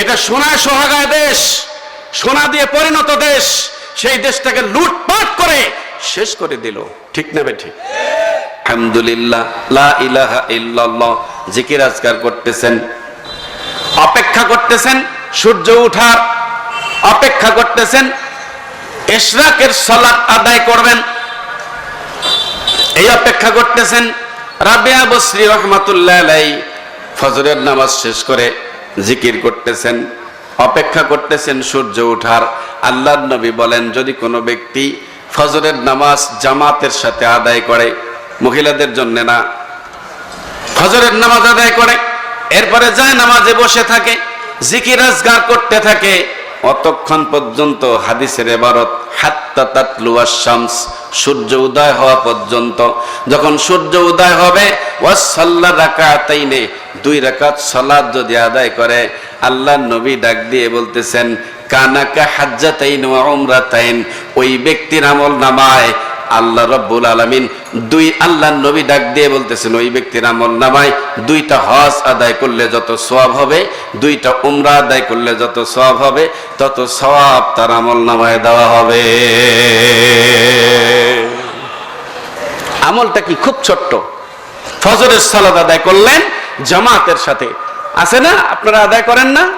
এটা সোনায় সোহাগায় দেশ সোনা দিয়ে পরিণত দেশ সেই দেশটাকে লুটপাট করে শেষ করে দিল। ঠিক না ঠিক আলহামদুলিল্লাহ লা ইলাহা ইল্লাল্লাহ জিকির আজকার করতেছেন। অপেক্ষা করতেছেন সূর্য উঠার অপেক্ষা করতেছেন ইশরাকের সালাত আদায় করবেন। এই অপেক্ষা করতেছেন রাবিয়া বসরি রহমাতুল্লাহ আলাই ফজরের নামাজ শেষ করে জিকির করতেছেন, অপেক্ষা করতেছেন সূর্য উঠার। আল্লাহর নবী বলেন, যদি কোনো ব্যক্তি ফজরের নামাজ জামাতের সাথে আদায় করে, মহিলাদের জন্য না। ফজরের নামাজ আদায় করে, এরপরে যায় নামাজে বসে থাকে, জিকির আজগার করতে থাকে। অতক্ষণ পর্যন্ত হাদিসের এবারত, হাত্তা তাতলুয়া শামস সূর্য উদয় হওয়া পর্যন্ত। যখন সূর্য উদয় হবে ওয়াসাল্লা রাকাতাইনে দুই রাকাত সালাত যদি আদায় করে আল্লাহ নবী ডাক দিয়ে বলতেছেন, কানাকা হাজ্জাতাইন ওয়া উমরাতাইন ওই ব্যক্তির আমল নামায় আল্লাহ রব্বুল আলমিন দুই আল্লাহ নবী ডাক দিয়ে বলতেছেন, ওই ব্যক্তির আমল নামায় দুইটা হজ আদায় করলে যত সওয়াব হবে, দুইটা উমরা আদায় করলে যত সওয়াব হবে, তত সওয়াব তার আমল নামায় দেওয়া হবে। আমলটা কি খুব ছোট্ট? ফজরের সালাদ আদায় করলেন জামাতের সাথে। আছে না? আপনারা আদায় করেন না?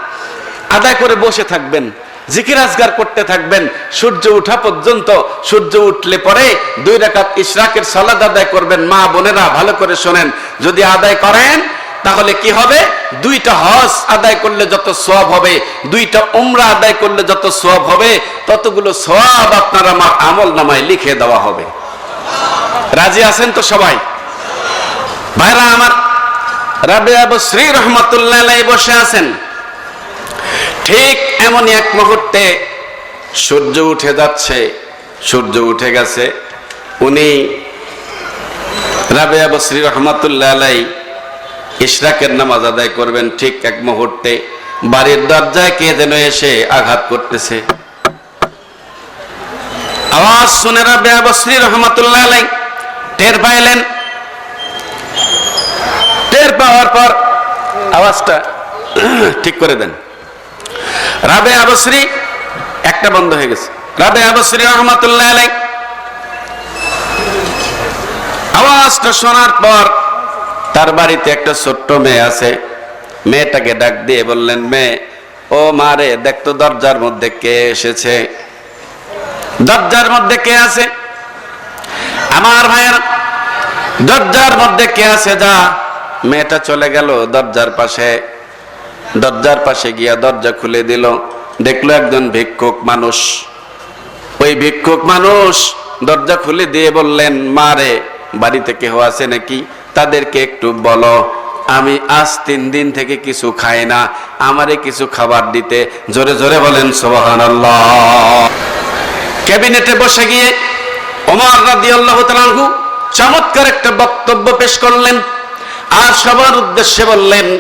আদায় করে বসে থাকবেন। জিকির আজগার করতে থাকবেন। সূর্য উঠা পর্যন্ত সূর্য উঠলে পরে দুই রাকাত ইশরাকের সালাদ আদায় করবেন। মা বোনেরা, ভালো করে শোনেন। যদি আদায় করেন, তাহলে কি হবে? দুইটা হজ আদায় করলে যত সওয়াব হবে, দুইটা উমরা আদায় করলে যত সওয়াব হবে, ততগুলো সব আপনার আমার আমল নামায় লিখে দেওয়া হবে। রাজি আছেন তো সবাই? ভাইরা, আমার শ্রী বসে আছেন। ঠিক এমনই এক মুহূর্তে সূর্য উঠে যাচ্ছে, সূর্য উঠে গেছে। উনি রাবে রাবেয়া বসরি রহমতুল্লাহ আলাই ইশরাকের নামাজ আদায় করবেন, ঠিক এক মুহূর্তে বাড়ির দরজায় কে যেন এসে আঘাত করতেছে। আওয়াজ শুনে রাবে রাবেয়া বসরি রহমতুল্লাহ আলাই টের পাইলেন টের পাওয়ার পর আওয়াজটা ঠিক করে দেন। রাবে আবশ্রী একটা বন্ধ হয়ে গেছে। রাবে আবশ্রী রহমতুল্লাহ আলাই আওয়াজটা শোনার পর তার বাড়িতে একটা ছোট্ট মেয়ে আছে। মেয়েটাকে ডাক দিয়ে বললেন, মেয়ে, ও মারে দেখতো দরজার মধ্যে কে এসেছে? দরজার মধ্যে কে আছে? আমার ভাইয়ের দরজার মধ্যে কে আছে, যা মেয়েটা চলে গেল, দরজার পাশে। দরজার পাশে গিয়া দরজা খুলে দিল। দেখল একজন ভিক্ষুক মানুষ। ওই ভিক্ষুক মানুষ দরজা খুলে দিয়ে বললেন মারে বাড়িতে কেহ আছে নাকি? তাদেরকে একটু বলো। আমি আজ তিন দিন থেকে কিছু খাই না। আমারে কিছু খাবার দিতে। জোরে জোরে বলেন সোহান ক্যাবিনেটে বসে গিয়ে ওমর রাদি আল্লাহ চমৎকার একটা বক্তব্য পেশ করলেন। আর সবার উদ্দেশ্যে বললেন,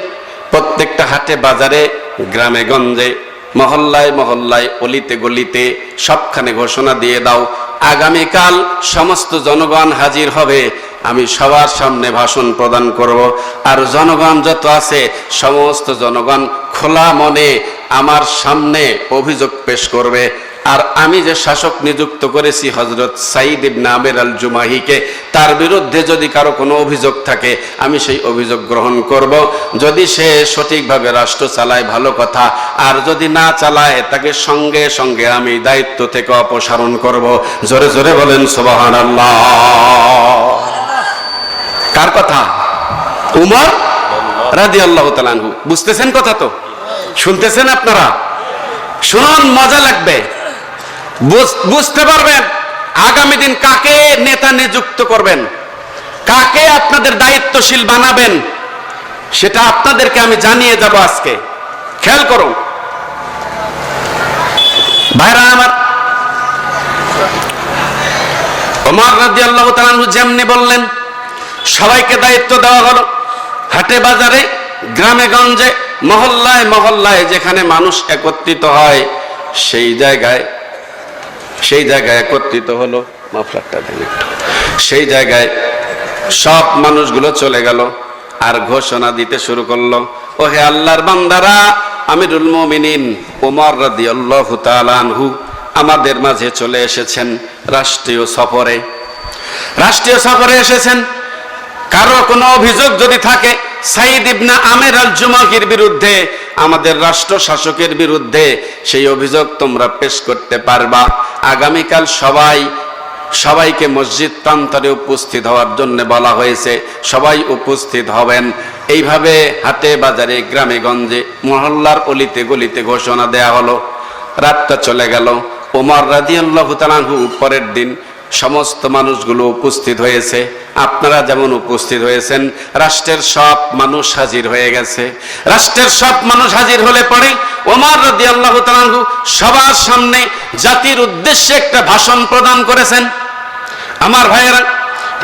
প্রত্যেকটা হাটে, বাজারে, গ্রামে, গঞ্জে, মহল্লায় মহল্লায়, অলিতে, গলিতে সবখানে ঘোষণা দিয়ে দাও, আগামীকাল সমস্ত জনগণ হাজির হবে। আমি সবার সামনে ভাষণ প্রদান করব। আর জনগণ যত আছে, সমস্ত জনগণ খোলা মনে আমার সামনে অভিযোগ পেশ করবে। আর আমি যে শাসক নিযুক্ত করেছি হজরত সাইদ ইবনে আমের আল জুমাহিকে তার বিরুদ্ধে যদি কারও কোনো অভিযোগ থাকে, আমি সেই অভিযোগ গ্রহণ করব। যদি সে সঠিকভাবে রাষ্ট্র চালায়, ভালো কথা। আর যদি না চালায়, তাকে সঙ্গে সঙ্গে আমি দায়িত্ব থেকে অপসারণ করব। জোরে জোরে বলেন সোবাহান কার কথা? উমর রাজি আল্লাহ বুঝতেছেন কথা তো? শুনতেছেন আপনারা? শুনুন, মজা লাগবে। বুঝতে পারবেন? আগামী দিন কাকে নেতা নিযুক্ত করবেন? কাকে আপনাদের দায়িত্বশীল বানাবেন? সেটা আপনাদেরকে আমি জানিয়ে যাব আজকে। খেয়াল করুন। ভাইরা আমার, ওমর রাজি আল্লাহ তালানহু যেমনি বললেন, সবাইকে দায়িত্ব দেওয়া হলো হাটে বাজারে, গ্রামে গঞ্জে, মহল্লায় মহল্লায় যেখানে মানুষ একত্রিত হয়, সেই জায়গায় সেই জায়গায় একত্রিত হলো মাফলারটা দেন একটু। সেই জায়গায় সব মানুষগুলো চলে গেল আর ঘোষণা দিতে শুরু করল। ও হে আল্লাহর বান্দারা, আমিরুল মুমিনিন ওমর রাদিয়াল্লাহু তাআলা আনহু আমাদের মাঝে চলে এসেছেন রাষ্ট্রীয় সফরে। রাষ্ট্রীয় সফরে এসেছেন। কারও কোনো অভিযোগ যদি থাকে, সাইদ ইবনা আমের আল জুমাকির বিরুদ্ধে আমাদের রাষ্ট্র শাসকের বিরুদ্ধে সেই অভিযোগ তোমরা পেশ করতে পারবা। আগামীকাল সবাই, সবাইকে মসজিদ প্রান্তরে উপস্থিত হওয়ার জন্য বলা হয়েছে, সবাই উপস্থিত হবেন। এইভাবে হাটে বাজারে গ্রামে গঞ্জে মহল্লার অলিতে গলিতে ঘোষণা দেয়া হলো। রাতটা চলে গেল। ওমর রাদিয়াল্লাহু তাআলাহু পরের দিন সমস্ত মানুষগুলো উপস্থিত হয়েছে। আপনারা যেমন উপস্থিত হয়েছেন, রাষ্ট্রের সব মানুষ হাজির হয়ে গেছে। রাষ্ট্রের সব মানুষ হাজির হলে পরে ওমর রাদিয়াল্লাহু তাআলাহু সবার সামনে জাতির উদ্দেশ্যে একটা ভাষণ প্রদান করেছেন। আমার ভাইয়েরা,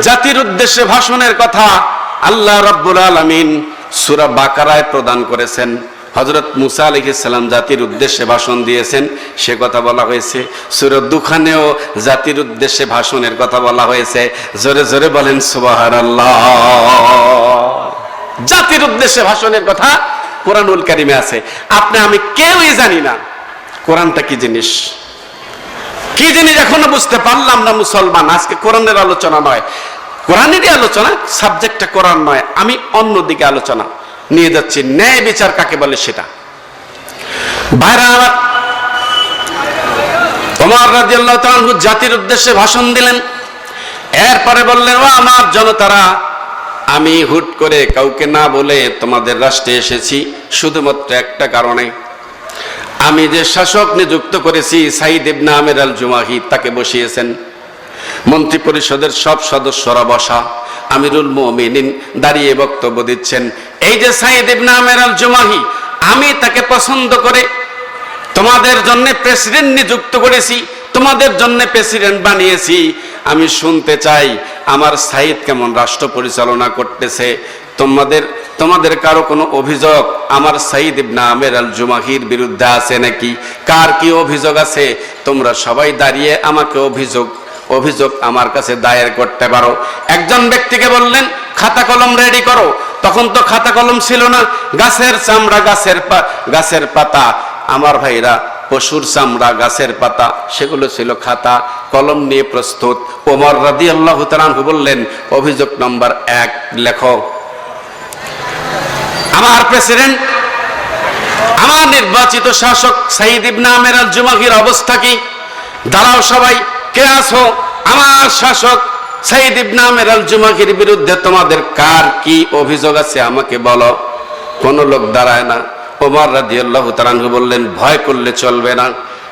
জাতির উদ্দেশ্যে ভাষণের কথা আল্লাহ রাব্বুল আলামিন সূরা বাকারায় প্রদান করেছেন। হজরত মুসা আলহিসাল্লাম জাতির উদ্দেশ্যে ভাষণ দিয়েছেন, সে কথা বলা হয়েছে। সুরত দুখানেও জাতির উদ্দেশ্যে ভাষণের কথা বলা হয়েছে। জোরে জোরে বলেন সুবাহার জাতির উদ্দেশ্যে ভাষণের কথা কোরআনুল কারিমে আছে। আপনি, আমি কেউই জানি না। কোরআনটা কি জিনিস? কি জিনিস এখনও বুঝতে পারলাম না মুসলমান? আজকে কোরআনের আলোচনা নয়। কোরআনেরই আলোচনা, সাবজেক্টটা কোরআন নয়, আমি অন্যদিকে আলোচনা। নিয়ে যাচ্ছি। ন্যায় বিচার কাকে বলে সেটা? তাআলা জাতির উদ্দেশ্যে ভাষণ দিলেন। এরপরে বললেন, ও আমার জনতারা, আমি হুট করে কাউকে না বলে তোমাদের রাষ্ট্রে এসেছি, শুধুমাত্র একটা কারণে। আমি যে শাসক নিযুক্ত করেছি, সাইদ ইবনে আমের আল জুমাহি তাকে বসিয়েছেন। মন্ত্রী পরিষদের সব সদস্যরা বসা, আমিরুল মুমিনিন দাঁড়িয়ে বক্তব্য দিচ্ছেন, এই যে সাইদ ইবনে আমের আল জুমাহি আমি তাকে পছন্দ করে তোমাদের জন্য প্রেসিডেন্ট নিযুক্ত করেছি, তোমাদের জন্য প্রেসিডেন্ট বানিয়েছি। আমি শুনতে চাই আমার সাইদ কেমন রাষ্ট্র পরিচালনা করতেছে। তোমাদের তোমাদের কারও কোনো অভিযোগ আমার সাইদ ইবনা আমের আল জুমাহির বিরুদ্ধে আছে নাকি? কার কি অভিযোগ আছে? তোমরা সবাই দাঁড়িয়ে আমাকে অভিযোগ অভিযোগ আমার কাছে দায়ের করতে পারো। একজন ব্যক্তিকে বললেন, খাতা কলম রেডি করো। তখন তো খাতা কলম ছিল না, গাছের চামড়া, গাছের গাছের পাতা। আমার ভাইরা, পশুর চামড়া, গাছের পাতা, সেগুলো ছিল খাতা, কলম নিয়ে প্রস্তুত। ওমর রাদি আল্লাহ বললেন, অভিযোগ নম্বর এক, লেখো। আমার প্রেসিডেন্ট, আমার নির্বাচিত শাসক সাইদ ইবনে আমের জুমাহির অবস্থা কি? দাঁড়াও সবাই। কে আছো? আমার শাসক সাইদ ইবনে আমের আল জুমাকির বিরুদ্ধে তোমাদের কার কি অভিযোগ আছে? আমাকে বলো। কোন লোক দাঁড়ায় না। ওমর রাদিয়াল্লাহু তাআলা বললেন, ভয় করলে চলবে না।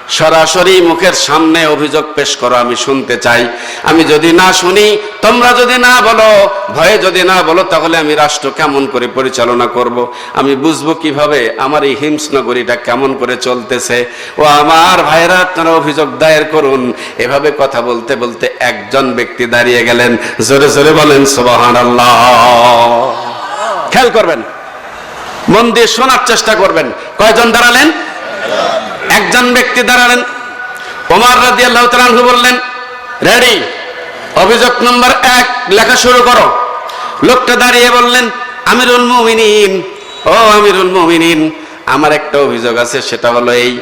সরাসরি মুখের সামনে অভিযোগ পেশ করো, আমি শুনতে চাই। আমি যদি না শুনি, তোমরা যদি না বলো, ভয়ে যদি না বলো, তাহলে আমি রাষ্ট্র কেমন করে পরিচালনা করব। আমি বুঝব কীভাবে আমার এই হিমস নগরীটা কেমন করে চলতেছে। ও আমার ভাইরা, আপনারা অভিযোগ দায়ের করুন। এভাবে কথা বলতে বলতে একজন ব্যক্তি দাঁড়িয়ে গেলেন। জোরে জোরে বলেন সোবাহান আল্লাহ খেয়াল করবেন। মন দিয়ে শোনার চেষ্টা করবেন। কয়জন দাঁড়ালেন? একজন ব্যক্তি দাঁড়ালেন। ওমর রাজি আল্লাহ বললেন, রেডি, অভিযোগ নম্বর এক, লেখা শুরু করো। লোকটা দাঁড়িয়ে বললেন, আমিরুল মুমিনিন। ও আমিরুল মুমিনিন, আমার একটা অভিযোগ আছে, সেটা হলো এই,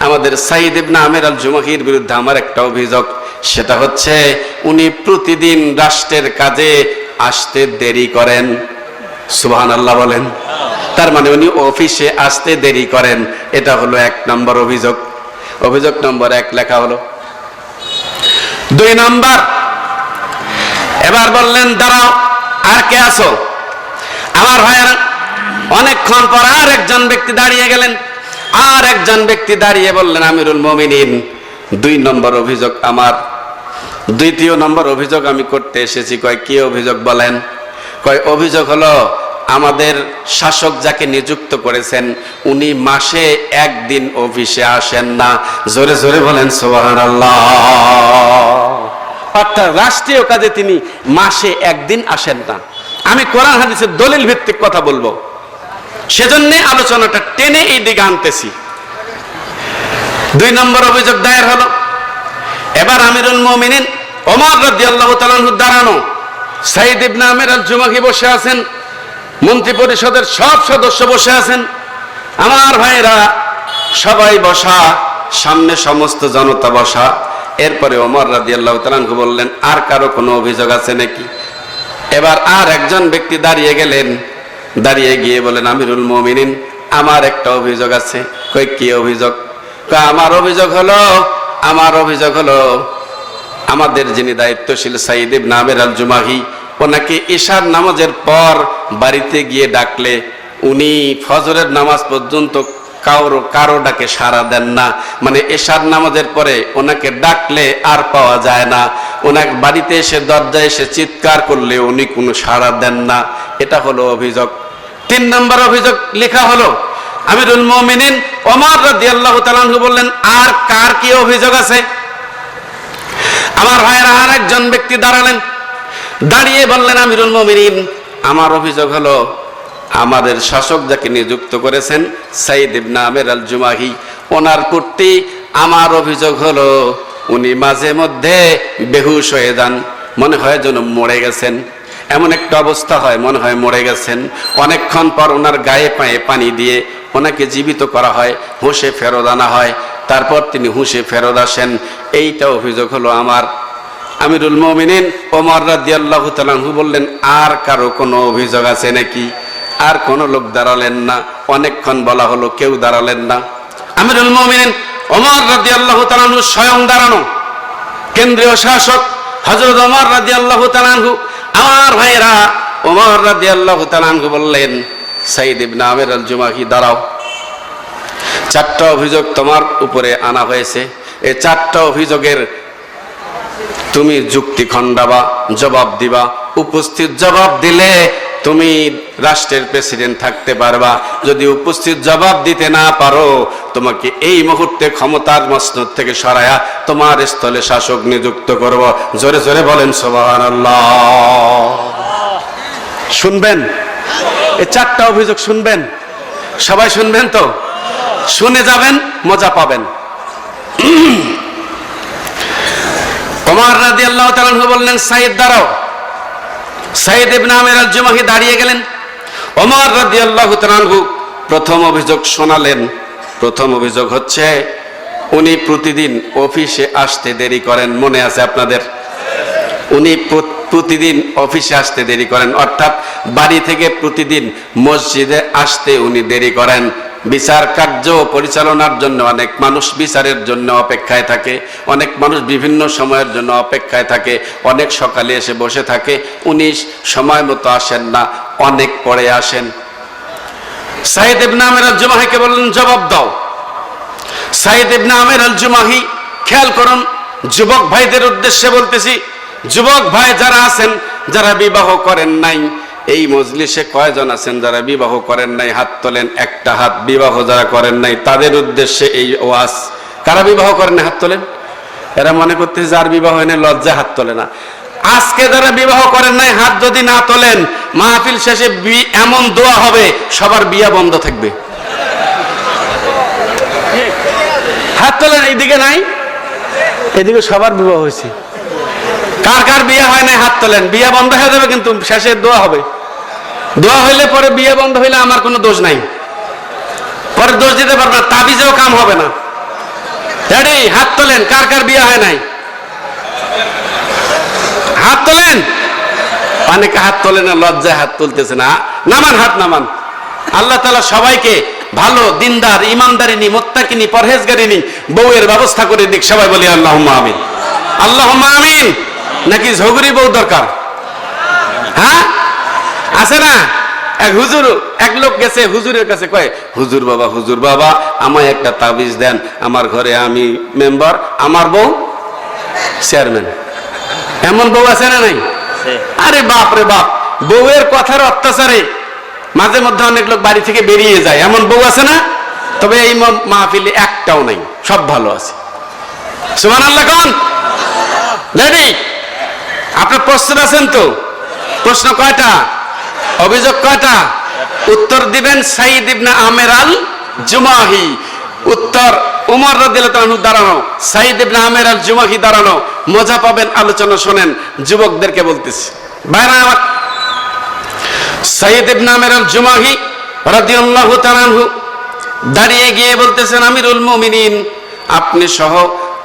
আমাদের সাইদ ইবনা আমির আল জুমাহির বিরুদ্ধে আমার একটা অভিযোগ, সেটা হচ্ছে উনি প্রতিদিন রাষ্ট্রের কাজে আসতে দেরি করেন। সুবহান আল্লাহ বলেন। তার মানে উনি অফিসে আসতে দেরি করেন। এটা হলো এক নম্বর অভিযোগ। অভিযোগ নম্বর এক লেখা হলো। দুই নম্বর, এবার বললেন, দাঁড়াও, আর কে আছো? আমার ভাইয়েরা, অনেকক্ষণ পর আর একজন ব্যক্তি দাঁড়িয়ে গেলেন। আর একজন ব্যক্তি দাঁড়িয়ে বললেন, আমিরুল মমিনিন। দুই নম্বর অভিযোগ আমার। দ্বিতীয় নম্বর অভিযোগ আমি করতে এসেছি। কয়, কি অভিযোগ বলেন? কয়, অভিযোগ হলো আমাদের শাসক যাকে নিযুক্ত করেছেন, উনি মাসে একদিন অফিসে আসেন না। জোরে জোরে বলেন সোহান অর্থাৎ রাষ্ট্রীয় কাজে তিনি মাসে একদিন আসেন না। আমি কোরআন হাদিসের দলিল ভিত্তিক কথা বলব। সেজন্য আলোচনাটা টেনে এই দিকে আনতেছি। দুই নম্বর অভিযোগ দায়ের হলো, এবার আমিরুল মুমিনিন ওমর রাদিয়াল্লাহু তাআলার দাঁড়ানো সাইদ ইবনে আমির আল জুমাহি বসে আছেন। মন্ত্রী পরিষদের সব সদস্য বসে আছেন। আমার ভাইরা সবাই বসা, সামনে সমস্ত জনতা বসা। এরপরে ওমর রাজি আল্লাহ বললেন, আর কারও কোনো অভিযোগ আছে নাকি? এবার আর একজন ব্যক্তি দাঁড়িয়ে গেলেন। দাঁড়িয়ে গিয়ে বলেন আমিরুল মমিনিন, আমার একটা অভিযোগ আছে। কই, কি অভিযোগ? আমার অভিযোগ হলো, আমার অভিযোগ হলো, আমাদের যিনি দায়িত্বশীল সাইদ ইবনে আমির আল জুমাহি ওনাকে ঈশার নামাজের পর বাড়িতে গিয়ে ডাকলে, উনি ফজরের নামাজ পর্যন্ত কারও কারও ডাকে সাড়া দেন না। মানে এশার নামাজের পরে ওনাকে ডাকলে আর পাওয়া যায় না। ওনাকে বাড়িতে এসে, দরজায় এসে চিৎকার করলে উনি কোনো সাড়া দেন না। এটা হলো অভিযোগ। তিন নম্বর অভিযোগ লেখা হলো, আমিরুল মোমিনিন ওমর রাদিয়াল্লাহু তাআলা বললেন, আর কার কি অভিযোগ আছে? আমার ভাইয়ের আর একজন ব্যক্তি দাঁড়ালেন। দাঁড়িয়ে বললেন, আমিরুল মমিনিন, আমার অভিযোগ হলো, আমাদের শাসক যাকে নিযুক্ত করেছেন সাইদ ইবনা আমের আল জুমাহি ওনার প্রতি আমার অভিযোগ হলো, উনি মাঝে মধ্যে বেহুশ হয়ে যান, মনে হয় যেন মরে গেছেন। এমন একটা অবস্থা হয়, মনে হয় মরে গেছেন। অনেকক্ষণ পর ওনার গায়ে পায়ে পানি দিয়ে ওনাকে জীবিত করা হয়, হুঁশে ফেরত আনা হয়। তারপর তিনি হুঁশে ফেরত আসেন। এইটা অভিযোগ হলো আমার আমিরুল মমিনিন ওমর রাদিয়াল্লাহু তাআলাহু বললেন, আর কারও কোনো অভিযোগ আছে নাকি? আর কোনো লোক দাঁড়ালেন না। অনেকক্ষণ বলা হলো, কেউ দাঁড়ালেন না। আমিরুল মমিনিন ওমর রাদিয়াল্লাহু তাআলাহু স্বয়ং দাঁড়ানো। কেন্দ্রীয় শাসক হযরত ওমর রাদিয়াল্লাহু তাআলাহু আমার ভাইরা ওমর রাদিয়াল্লাহু তাআলাহু বললেন, সাইদ ইবনে আমির আল জুমাহি দাঁড়াও। চারটা অভিযোগ তোমার উপরে আনা হয়েছে। এই চারটা অভিযোগের তুমি যুক্তি খণ্ডাবা, জবাব দিবা, উপস্থিত জবাব দিলে তুমি রাষ্ট্রের প্রেসিডেন্ট থাকতে পারবা। যদি উপস্থিত জবাব দিতে না পারো, তোমাকে এই মুহূর্তে ক্ষমতার মসনদ থেকে সরায়া তোমার স্থলে শাসক নিযুক্ত করব। জোরে জোরে বলেন সোবাহান শুনবেন? এই চারটা অভিযোগ শুনবেন? সবাই শুনবেন তো? শুনে যাবেন, মজা পাবেন। ওমর রাদি আল্লাহ তালু বললেন, সাইদ, দাঁড়াও। সাইদ ইবনে আমির আল দাঁড়িয়ে গেলেন। ওমর রাদি আল্লাহ তালু প্রথম অভিযোগ শোনালেন। প্রথম অভিযোগ হচ্ছে, উনি প্রতিদিন অফিসে আসতে দেরি করেন, মনে আছে আপনাদের? উনি প্রতিদিন অফিসে আসতে দেরি করেন, অর্থাৎ বাড়ি থেকে প্রতিদিন মসজিদে আসতে উনি দেরি করেন। বিচার কার্য পরিচালনার জন্য অনেক মানুষ বিচারের জন্য অপেক্ষায় থাকে, অনেক মানুষ বিভিন্ন সময়ের জন্য অপেক্ষায় থাকে, অনেক সকালে এসে বসে থাকে উনি সময় মতো আসেন না, অনেক পরে আসেন। সাইদ ইবনে আমের আল জুমাহিকে জবাব দাও। সাইদ ইবনে আমের আল জুমাহি খেয়াল করুন, যুবক ভাইদের উদ্দেশ্যে বলতেছি, যুবক ভাই যারা আছেন, যারা বিবাহ করেন নাই এই মজলিসে কয়জন আছেন যারা বিবাহ করেন নাই, হাত তোলেন, একটা হাত বিবাহ যারা করেন নাই, তাদের উদ্দেশ্যে এই ওয়াজ। কারা বিবাহ করেন নাই, হাত তোলেন? এরা মনে করতে যার বিবাহ হয় না লজ্জা হাত তোলে না। আজকে যারা বিবাহ করেন নাই, হাত যদি না তোলেন, মাহফিল শেষে এমন দোয়া হবে, সবার বিয়া বন্ধ থাকবে। হাত তোলেন, এইদিকে নাই? এদিকে সবার বিবাহ হয়েছে। কার কার বিয়ে হয় নাই, হাত তোলেন। বিয়ে বন্ধ হয়ে যাবে, কিন্তু শেষে দোয়া হবে। দোয়া হইলে পরে বিয়ে বন্ধ হইলে আমার কোনো দোষ নাই। পরে দোষ দিতে পারবে না, তাবিজেও কাম হবে না। ড্যাডি হাত তোলেন, কার কার বিয়ে হয় নাই? হাত তোলেন? অনেকে হাত তোলে না, লজ্জায় হাত তুলতেছে না। নামান হাত নামান। আল্লাহ তালা সবাইকে ভালো, দিনদার ইমানদারিনী মোত্তাকিনী পরহেজগারিনী বউয়ের ব্যবস্থা করে দিক। সবাই বলি আল্লাহ আমিন। আল্লাহ আমিন। নাকি ঝগড়ি বউ দরকার? হ্যাঁ? আছে না? এক হুজুর এক লোক গেছে হুজুরের কাছে কয় হুজুর বাবা হুজুর বাবা আমায় একটা তাবিজ দেন। আমার ঘরে আমি মেম্বার আমার বউ চেয়ারম্যান। এমন বউ আছে না নাই? আরে বাপ রে বাপ বউয়ের কথার অত্যাচারে মাঝে মধ্যে অনেক লোক বাড়ি থেকে বেরিয়ে যায়। এমন বউ আছে না? তবে এই মাহফিলে একটাও নাই সব ভালো আছে। সুমান আল্লাহ কন। রেডি আপনার প্রশ্ন আছেন তো? প্রশ্ন কয়টা? অভিযোগ কয়টা? উত্তর দিবেন সাইদ ইবনে আমের আল জুমাহি। উত্তর উমর রাদিয়াল্লাহু দাঁড়ানো। সাইদ ইবনে আমের আল জুমাহি দাঁড়ানো। মজা পাবেন, আলোচনা শোনেন, যুবকদেরকে বলতেছি। ভাইরা, আমার সাইদ ইবনে আমের আল জুমাহি রাদিয়াল্লাহু তাআলা আনহু দাঁড়িয়ে গিয়ে বলতেছেন, আমিরুল মুমিনিন, আপনি সহ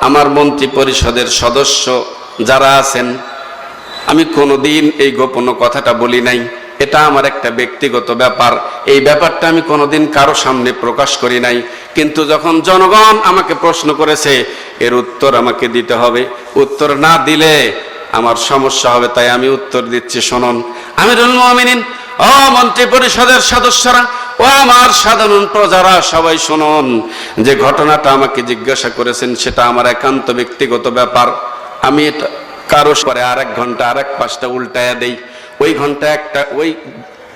আমার মন্ত্রী পরিষদের সদস্য যারা আছেন, আমি কোনোদিন এই গোপন কথাটা বলি নাই। এটা আমার একটা ব্যক্তিগত ব্যাপার। এই ব্যাপারটা আমি কোনোদিন কারও সামনে প্রকাশ করি নাই। কিন্তু যখন জনগণ আমাকে প্রশ্ন করেছে, এর উত্তর আমাকে দিতে হবে। উত্তর না দিলে আমার সমস্যা হবে, তাই আমি উত্তর দিচ্ছি, শুনুন। আমিরুল মুমিনিন, ও মন্ত্রী পরিষদের সদস্যরা, ও আমার সাধারণ প্রজারা, সবাই শুনুন। যে ঘটনাটা আমাকে জিজ্ঞাসা করেছেন, সেটা আমার একান্ত ব্যক্তিগত ব্যাপার। আমি এটা কারও পরে আর এক ঘণ্টা আর এক পাঁচটা উল্টায়া দেই। ওই ঘণ্টা একটা ওই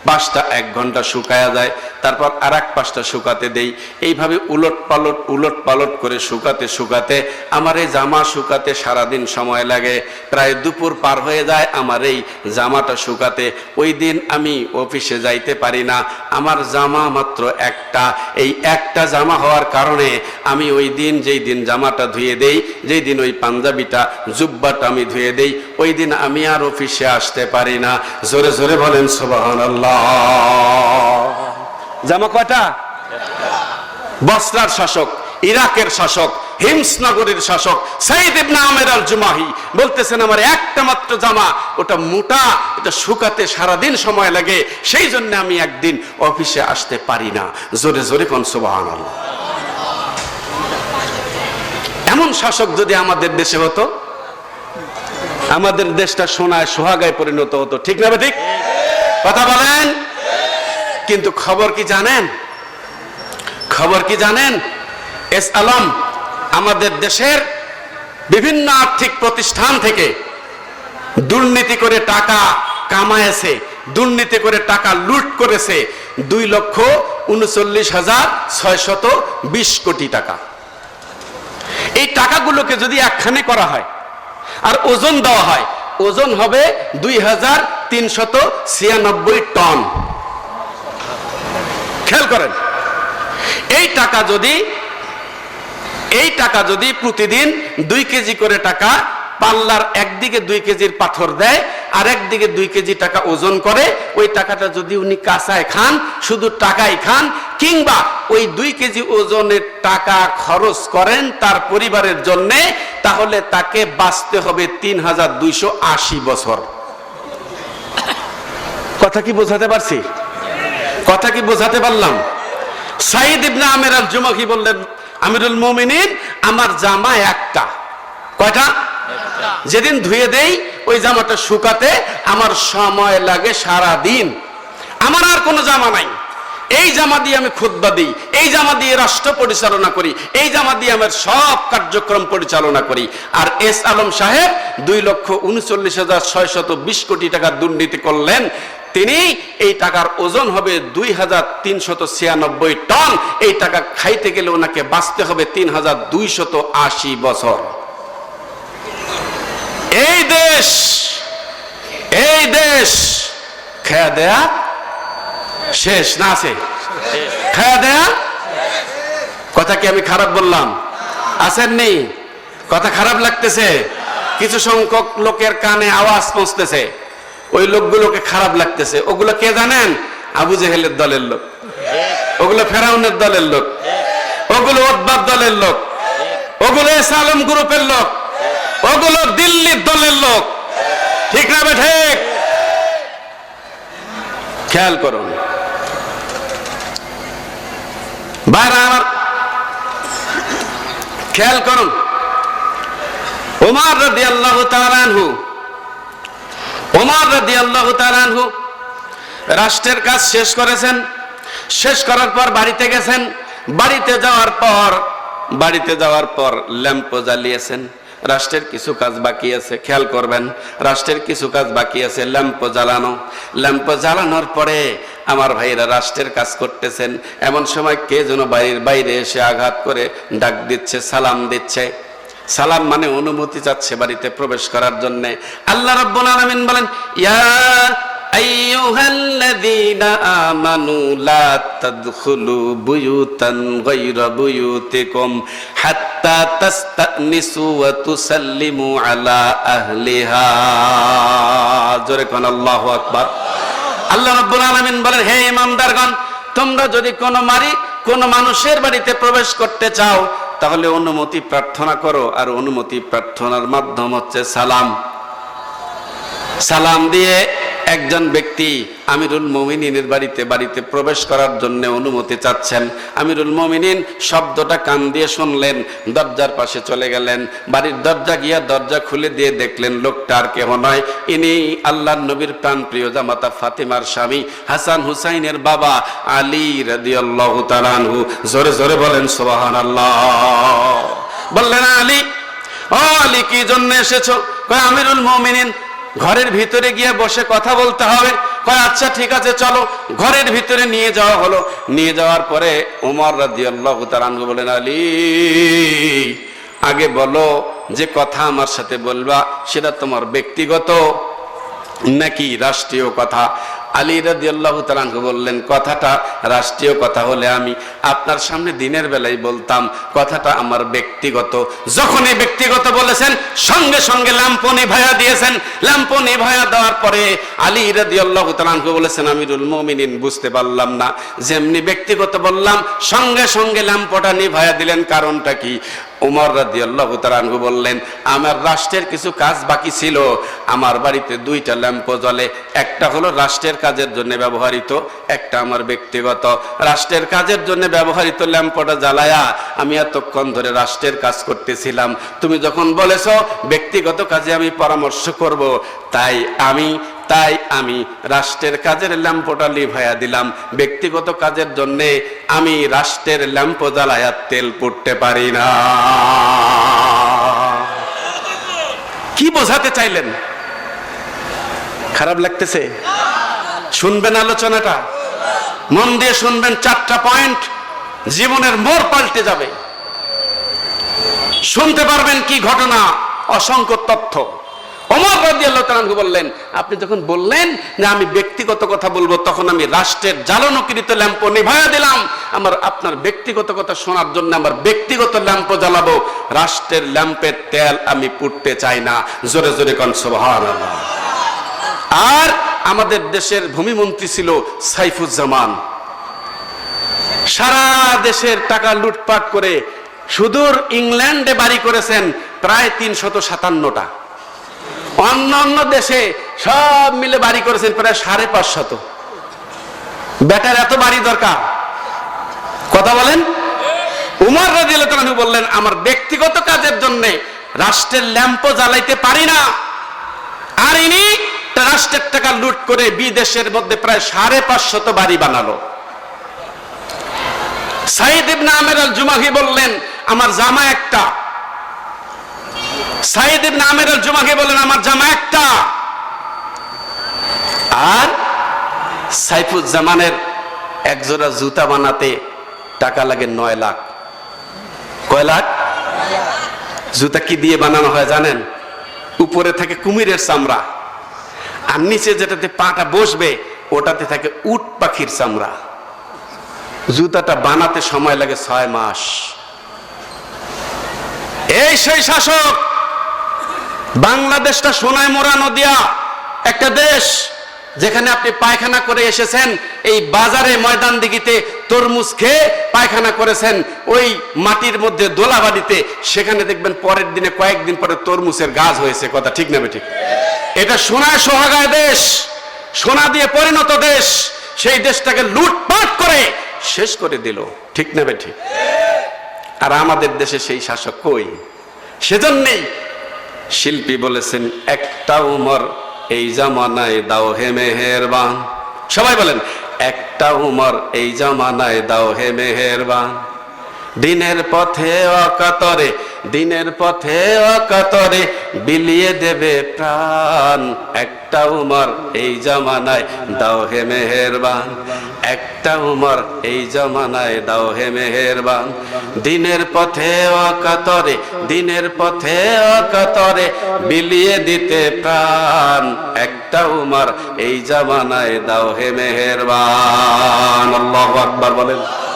পাঁচটা এক ঘণ্টা শুকায়া যায়, তারপর আর এক পাঁচটা শুকাতে দেই। এইভাবে উলট পালট উলট পালট করে শুকাতে শুকাতে আমার এই জামা শুকাতে সারাদিন সময় লাগে। প্রায় দুপুর পার হয়ে যায় আমার এই জামাটা শুকাতে। ওই দিন আমি অফিসে যাইতে পারি না। আমার জামা মাত্র একটা। এই একটা জামা হওয়ার কারণে আমি ওই দিন যেই দিন জামাটা ধুয়ে দেই, যেই দিন ওই পাঞ্জাবিটা, জুব্বাটা আমি ধুয়ে দেই, ওই দিন আমি আর অফিসে আসতে পারি না। জোরে জোরে বলেন সোবাহান আল্লাহ জামা কয়টা? বসরার শাসক, ইরাকের শাসক হিমস নগরীর শাসক, সাইদ ইবনে আমের আল জুমাহি বলতেছেন, আমার একটা মাত্র জামা, ওটা মোটা, এটা শুকাতে সারাদিন সময় লাগে, সেই জন্য আমি একদিন অফিসে আসতে পারি না। জোরে জোরে কোন, সুবহানাল্লাহ। এমন শাসক যদি আমাদের দেশে হতো, আমাদের দেশটা সোনায় সোহাগায় পরিণত হতো, ঠিক না ঠিক? কথা বলেন। কিন্তু খবর কি জানেন? খবর কি জানেন? এস আলম আমাদের দেশের বিভিন্ন আর্থিক প্রতিষ্ঠান থেকে দুর্নীতি করে টাকা কামায়েছে, দুর্নীতি করে টাকা লুট করেছে দুই লক্ষ উনচল্লিশ হাজার ছয়শত বিশ কোটি টাকা। এই টাকাগুলোকে যদি একখানে করা হয় আর ওজন দেওয়া হয় ওজন হবে দুই হাজার তিনশত ছিয়ানব্বই টন। খেয়াল করেন, এই টাকা যদি এই টাকা যদি প্রতিদিন দুই কেজি করে টাকা পাল্লার একদিকে দুই কেজির পাথর দেয়, আর একদিকে দুই কেজি টাকা ওজন করে। ওই টাকাটা যদি উনি কাঁচায় খান, শুধু টাকাই খান, কিংবা ওই দুই কেজি ওজনের টাকা খরচ করেন তার পরিবারের জন্য, তাহলে তাকে বাঁচতে হবে তিন হাজার দুইশো আশি বছর। কথা কি বোঝাতে পারছি? কথা কি বোঝাতে পারলাম? সাইদ ইবনে আমের আল জুমাকি বললেন, আমিরুল মুমিনিন, আমার জামা একটা। কয়টা? যেদিন ধুয়ে দেই, ওই জামাটা শুকাতে আমার সময় লাগে সারা দিন আমার আর কোনো জামা নাই। এই জামা দিয়ে আমি খুদ্া দিই, এই জামা দিয়ে রাষ্ট্র পরিচালনা করি, এই জামা দিয়ে আমার সব কার্যক্রম পরিচালনা করি। আর এস আলম সাহেব দুই লক্ষ উনচল্লিশ হাজার ছয়শত বিশ কোটি টাকা দুর্নীতি করলেন। তিনি এই টাকার ওজন হবে দুই হাজার তিনশত ছিয়ানব্বই টন। এই টাকা খাইতে গেলে ওনাকে বাঁচতে হবে তিন হাজার দুইশত আশি বছর। এই দেশ এই দেশ। খেয়া দেয়া? শেষ না আছে? খেয়া দেয়া? কথা কি আমি খারাপ বললাম? আসেননি কথা খারাপ লাগতেছে। কিছু সংখ্যক লোকের কানে আওয়াজ পৌঁছতেছে। ওই লোকগুলোকে খারাপ লাগতেছে। ওগুলো কে জানেন? আবু জেহেলের দলের লোক। ওগুলো ফেরাউনের দলের লোক। ওগুলো ওদ্বাদ দলের লোক। ওগুলো এসালম গ্রুপের লোক। ওগুলো দিল্লির দলের লোক। ঠিক না ঠিক খেয়াল করুন। বাইরে আমার খেয়াল করুন। ওমার রদি আল্লাহ তালানহু ওমর রাদি আল্লাহ তালানহু রাষ্ট্রের কাজ শেষ করেছেন। শেষ করার পর বাড়িতে গেছেন। বাড়িতে যাওয়ার পর বাড়িতে যাওয়ার পর ল্যাম্প জ্বালিয়েছেন। রাষ্ট্রের কিছু কাজ বাকি আছে, খেয়াল করবেন, রাষ্ট্রের কিছু কাজ বাকি আছে, ল্যাম্প জ্বালানো। ল্যাম্প জ্বালানোর পরে আমার ভাইরা রাষ্ট্রের কাজ করতেছেন, এমন সময় কে যেন বাড়ির বাইরে এসে আঘাত করে ডাক দিচ্ছে, সালাম দিচ্ছে। সালাম মানে অনুমতি চাচ্ছে বাড়িতে প্রবেশ করার জন্য। আল্লাহ রাব্বুল আলামিন বলেন, ইয়া তাস্তানিসু ওয়া তুসাল্লিমু আলা আহলিহা। জোরে কোন আল্লাহু আকবার। আল্লাহ রাব্বুল আলামিন বলেন, হে ইমানদারগণ, তোমরা যদি কোনো মারি, কোন মানুষের বাড়িতে প্রবেশ করতে চাও, তাহলে অনুমতি প্রার্থনা করো, আর অনুমতি প্রার্থনার মাধ্যম হচ্ছে সালাম। সালাম দিয়ে একজন ব্যক্তি আমিরুল মমিনের বাড়িতে বাড়িতে প্রবেশ করার জন্য অনুমতি চাচ্ছেন। আমিরুল মমিনিন শব্দটা কান দিয়ে শুনলেন, দরজার পাশে চলে গেলেন। বাড়ির দরজা গিয়া দরজা খুলে দিয়ে দেখলেন লোকটা আর কেহ নয়। ইনি আল্লাহ নবীর প্রাণ প্রিয় জামাতা ফাতিমার স্বামী, হাসান হুসাইনের বাবা আলী রাদিয়াল্লাহু তাআলা আনহু। জোরে জোরে বলেন, সুবহানাল্লাহ। বললেন, আলী, ও আলী, কি জন্য এসেছ? আমিরুল মমিনিন ঘরের ভিতরে গিয়ে বসে কথা বলতে হবে। কয় আচ্ছা ঠিক আছে, চলো। ঘরের ভিতরে নিয়ে যাওয়া হলো। নিয়ে যাওয়ার পরে উমর রাদিয়াল্লাহু তাআলা বলেন, আলী, আগে বলো যে কথা আমার সাথে বলবা, সেটা তোমার ব্যক্তিগত নাকি রাষ্ট্রীয় কথা? আলী রাদিয়াল্লাহু তাআলা আনহু বললেন, কথাটা রাষ্ট্রীয় কথা হলে আমি আপনার সামনে দিনের বেলায় বলতাম, কথাটা আমার ব্যক্তিগত। যখনই ব্যক্তিগত বলেছেন, সঙ্গে সঙ্গে ল্যাম্পনি ভায়া দিয়েছেন। ল্যাম্পনি ভায়া দেওয়ার পরে আলী রাদিয়াল্লাহু তাআলা আনহু বলেছেন, আমিরুল মুমিনিন, বুঝতে পারলাম না। যেমনি ব্যক্তিগত বললাম, সঙ্গে সঙ্গে ল্যাম্পটা নিভায়া দিলেন, কারণটা কি? উমর রাদিয়াল্লাহু তাআলা আনহু বললেন, আমার রাষ্ট্রের কিছু কাজ বাকি ছিল। আমার বাড়িতে দুইটা ল্যাম্প জ্বলে। একটা হলো রাষ্ট্রের কাজের জন্য ব্যবহৃত, একটা আমার ব্যক্তিগত। রাষ্ট্রের কাজের জন্য ব্যবহৃত ল্যাম্পটা জ্বালায়া আমি এতক্ষণ ধরে রাষ্ট্রের কাজ করতেছিলাম। তুমি যখন বলেছ, ব্যক্তিগত কাজে আমি পরামর্শ করব, তাই আমি তাই আমি রাষ্ট্রের কাজের ল্যাম্পটা লিভাইয়া দিলাম। ব্যক্তিগত কাজের জন্য আমি রাষ্ট্রের ল্যাম্প জ্বালায়া তেল পুড়তে পারি না। কি বোঝাতে চাইলেন? খারাপ লাগতেছে? শুনবেন আলোচনাটা? মন দিয়ে শুনবেন চারটা পয়েন্ট। জীবনের মোড় পাল্টে যাবে। শুনতে পারবেন কি ঘটনা? অসংখ্য তথ্য। বললেন, আপনি যখন বললেন যে আমি ব্যক্তিগত কথা বলব, তখন আমি রাষ্ট্রের জ্বালানোকৃত ল্যাম্প নিভায়া দিলাম। আমার, আপনার ব্যক্তিগত কথা শোনার জন্য আমার ব্যক্তিগত ল্যাম্প জ্বালাবো। রাষ্ট্রের ল্যাম্পের তেল আমি পুড়তে চাই না। জোরে জোরে কন আর আমাদের দেশের ভূমিমন্ত্রী ছিল সাইফুজ্জামান। সারা দেশের টাকা লুটপাট করে সুদূর ইংল্যান্ডে বাড়ি করেছেন প্রায় তিনশত সাতান্নটা। অন্য অন্য দেশে সব মিলে বাড়ি করেছেন প্রায় সাড়ে পাঁচশত। বেটার এত বাড়ি দরকার। কথা বলেন? উমর রাজিয়ালু বললেন, আমার ব্যক্তিগত কাজের জন্য রাষ্ট্রের ল্যাম্প জ্বালাইতে পারি না। আর ইনি রাষ্ট্রের টাকা লুট করে বিদেশের মধ্যে প্রায় সাড়ে পাঁচশত বাড়ি বানালো। সাইদ ইবনে আমের আল জুমাহি বললেন, আমার জামা একটা সাইদ ইবনে জুমাহি বললেন, আমার জামা একটা। আর সাইফুজ্জামানের এক জোড়া জুতা বানাতে টাকা লাগে নয় লাখ। কয় লাখ? জুতা কি দিয়ে বানানো হয় জানেন? উপরে থাকে কুমিরের চামড়া, আর নিচে যেটাতে পাটা বসবে, ওটাতে থাকে উট পাখির চামড়া। জুতাটা বানাতে সময় লাগে ছয় মাস। এই সেই শাসক বাংলাদেশটা সোনায় মোড়া নদিয়া, একটা দেশ যেখানে আপনি পায়খানা করে এসেছেন, এই বাজারে ময়দান দিঘিতে তরমুজ খেয়ে পায়খানা করেছেন, ওই মাটির মধ্যে দোলাবাড়িতে, সেখানে দেখবেন পরের দিনে কয়েকদিন পরে তরমুজের গাছ হয়েছে, কথা ঠিক না ঠিক এটা সোনায় সোহাগায় দেশ, সোনা দিয়ে পরিণত দেশ, সেই দেশটাকে লুটপাট করে শেষ করে দিল, ঠিক না ঠিক আর আমাদের দেশে সেই শাসক কই? সেজন্যই শিল্পী বলেছেন, একটা উমর এই জামানায় দাও হে মেহেরবান। সবাই বলেন, একটা উমর এই জামানায় দাও হে মেহেরবান। দিনের পথে অকাতরে, দিনের পথে অকাতরে বিলিয়ে দেবে প্রাণ। একটা উমর এই জামানায় দাও হে মেহেরবান, একটা উমর এই জামানায় দাও হে মেহেরবান। দিনের পথে অকাতরে, দিনের পথে অকাতরে বিলিয়ে দিতে প্রাণ। একটা উমর এই জামানায় দাও হে মেহেরবান। আল্লাহু আকবার বলেন।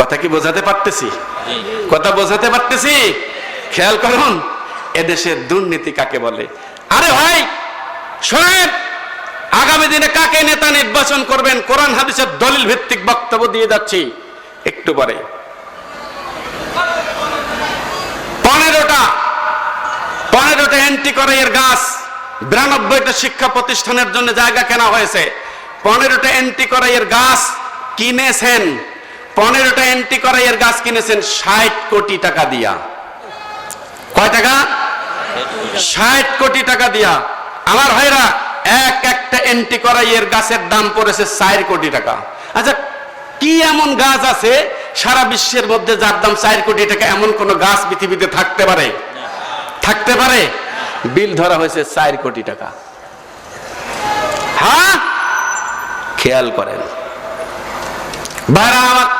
কথা কি বোঝাতে পারতেছি? কথা বোঝাতে পারতেছি? খেয়াল করুন, এদেশের দুর্নীতি কাকে বলে? আরে ভাই, শোনেন, আগামী দিনে কাকে নেতা নির্বাচন করবেন? কোরআন, হাদিসের দলিল ভিত্তিক বক্তব্য দিয়ে যাচ্ছি। একটু পরে। পনেরোটা পনেরোটা এন্টি করে এর গাছ, বিরানব্বইটা শিক্ষা প্রতিষ্ঠানের জন্য জায়গা কেনা হয়েছে। পনেরোটা এন্টি করে এর গাছ কিনেছেন। পনেরোটা এন্টি করে এর গাছ কিনেছেন ষাট কোটি টাকা দিয়া। কয় টাকা? ষাট কোটি টাকা দিয়া। আমার ভাইরা, এক একটা এন্টি করাইয়ের গাছের দাম পড়েছে চার কোটি টাকা। আচ্ছা কি এমন গাছ আছে সারা বিশ্বের মধ্যে যার দাম চার কোটি টাকা? এমন কোন গাছ পৃথিবীতে থাকতে পারে? থাকতে পারে? বিল ধরা হয়েছে চার কোটি টাকা। হ্যাঁ? খেয়াল করেন। ভাইরা, আমার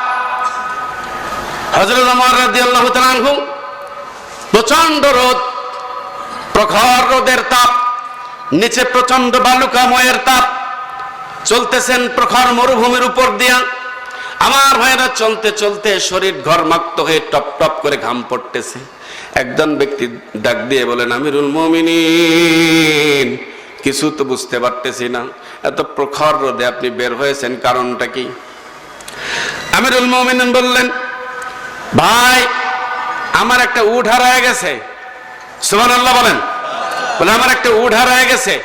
হজরত আমার রাদিয়াল্লাহু তাআলা আনহু প্রচণ্ড রোদ, প্রখর রোদের তাপ, নিচে প্রচণ্ড বালুকাময়ের তাপ, চলতেছেন প্রখর মরুভূমির উপর দিয়া। আমার ভাইরা চলতে চলতে শরীর ঘরমাক্ত হয়ে টপ টপ করে ঘাম পড়তেছে। একজন ব্যক্তি ডাক দিয়ে বলেন, আমিরুল মমিনিন। কিছু তো বুঝতে পারতেছি না। এত প্রখর রোদে আপনি বের হয়েছেন কারণটা কি? আমিরুল মমিনিন বললেন ভাই, আমার একটা উঠ হারায় গেছে। সুবান আল্লাহ বলেন। বলে, আমার একটা উঠ হারায় গেছে।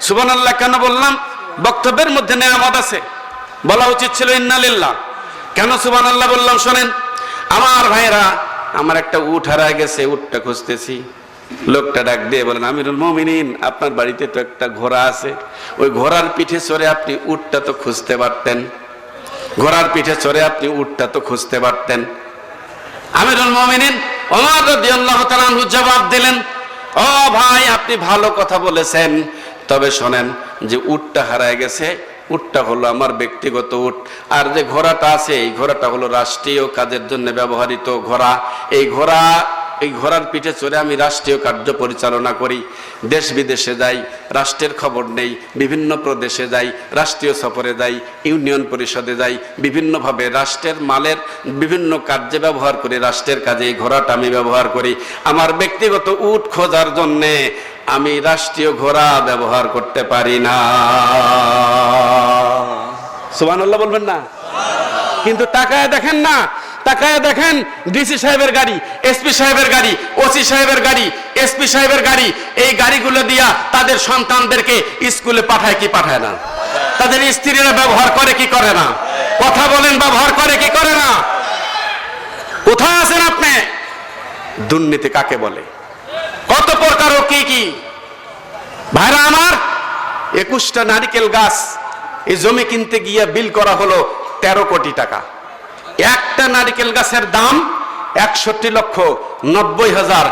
সুবান আল্লাহ কেন বললাম? বক্তব্যের মধ্যে নেয়ামত আছে। বলা উচিত ছিল, ইন্নালিল্লাহ। কেন সুবান আল্লাহ বললাম, শোনেন, আমার ভাইরা আমার একটা উঠ হারায় গেছে উঠটা খুঁজতেছি। লোকটা ডাক দিয়ে বলেন, আমিরুল মমিনিন, আপনার বাড়িতে তো একটা ঘোড়া আছে। ওই ঘোড়ার পিঠে চড়ে আপনি উঠটা তো খুঁজতে পারতেন। ঘোড়ার পিঠে চড়ে আপনি উঠটা তো খুঁজতে পারতেন। আমিরুল মমিনিন ওমর রাদিয়াল্লাহু তাআলা জবাব দিলেন, ও ভাই, আপনি ভালো কথা বলেছেন। তবে শোনেন, যে উটটা হারায় গেছে, উটটা হলো আমার ব্যক্তিগত উট। আর যে ঘোড়াটা আছে, এই ঘোড়াটা হলো রাষ্ট্রীয় কাজের জন্য ব্যবহৃত ঘোড়া। এই ঘোড়া এই ঘোড়ার পিঠে চড়ে আমি রাষ্ট্রীয় কার্য পরিচালনা করি। দেশ বিদেশে যাই, রাষ্ট্রের খবর নেই, বিভিন্ন প্রদেশে যাই, রাষ্ট্রীয় সফরে যাই, ইউনিয়ন পরিষদে যাই, বিভিন্নভাবে রাষ্ট্রের মালের বিভিন্ন কার্যে ব্যবহার করি, রাষ্ট্রের কাজে এই ঘোড়াটা আমি ব্যবহার করি। আমার ব্যক্তিগত উট খোঁজার জন্যে আমি রাষ্ট্রীয় ঘোড়া ব্যবহার করতে পারি না। সুবহানাল্লাহ বলবেন না? কিন্তু তাকায় দেখেন না তাকায় দেখেন, ডিসি সাহেবের গাড়ি, এসপি সাহেবের গাড়ি, ওসি সাহেবের গাড়ি, এসপি সাহেবের গাড়ি, এই গাড়িগুলো দিয়া তাদের সন্তানদেরকে স্কুলে পাঠায় কি পাঠায় না? তাদের স্ত্রীরা ব্যবহার করে কি করে না? কথা বলেন, ব্যবহার করে কি করে না? কোথায় আছেন আপনি? দুর্নীতি কাকে বলে? কত প্রকার ও কি কি? ভাইরা আমার, একুশটা নারিকেল গাছ, এই জমি কিনতে গিয়ে বিল করা হলো তেরো কোটি টাকা। একটা নারিকেল গাছের দাম একষট্টি লক্ষ নব্বই হাজার।